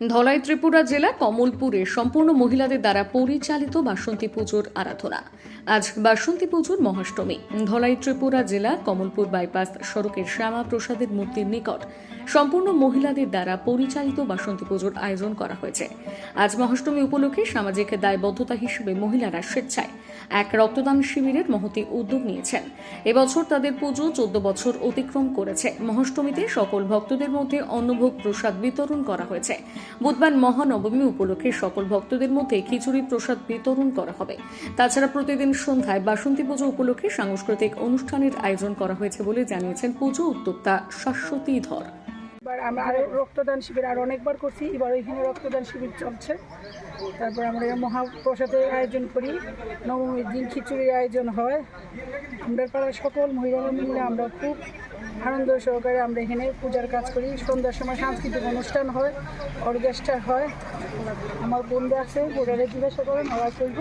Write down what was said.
ধলাই ত্রিপুরা জেলা কমলপুরে সম্পূর্ণ মহিলাদের দ্বারা পরিচালিত বাসন্তী পুজোর আরাধনা। আজ বাসন্তী পুজোর মহাষ্টমী। ধলাই ত্রিপুরা জেলা কমলপুর বাইপাস সড়কের শ্যামা প্রসাদের মূর্তির নিকট সম্পূর্ণ মহিলাদের দ্বারা পরিচালিত বাসন্তী পুজোর আয়োজন করা হয়েছে। আজ মহাষ্টমী উপলক্ষে সামাজিক দায়বদ্ধতা হিসেবে মহিলারা স্বেচ্ছায় এক রক্তদান শিবিরের মহতি উদ্যোগ নিয়েছেন। এবছর তাদের পুজো চোদ্দ বছর অতিক্রম করেছে। মহাষ্টমীতে সকল ভক্তদের মধ্যে অন্নভোগ প্রসাদ বিতরণ করা হয়েছে। বুধবার মহানবমী উপলক্ষে সকল ভক্তদের মধ্যে খিচুড়ি প্রসাদ বিতরণ করা হবে। তাছাড়া প্রতিদিন সন্ধ্যায় বাসন্তী পুজো উপলক্ষে সাংস্কৃতিক অনুষ্ঠানের আয়োজন করা হয়েছে বলে জানিয়েছেন পুজো উদ্যোক্তা শাশ্বতী ধর। এবার আমরা আরও রক্তদান শিবির আর অনেকবার করছি। এবার এখানে রক্তদান শিবির চলছে। তারপর আমরা মহাপ্রসাদের আয়োজন করি। নবমীর দিন খিচুড়ির আয়োজন হয়। আমরা পাড়ার সকল মহিলারা মিলে আমরা খুব আনন্দ সহকারে আমরা এখানে পূজার কাজ করি। সন্ধ্যার সময় সাংস্কৃতিক অনুষ্ঠান হয় অর্কেস্ট্রা হয়। আমার বন্ধু আছে বোর্ডারে জিজ্ঞাসা করেন ওরা করব?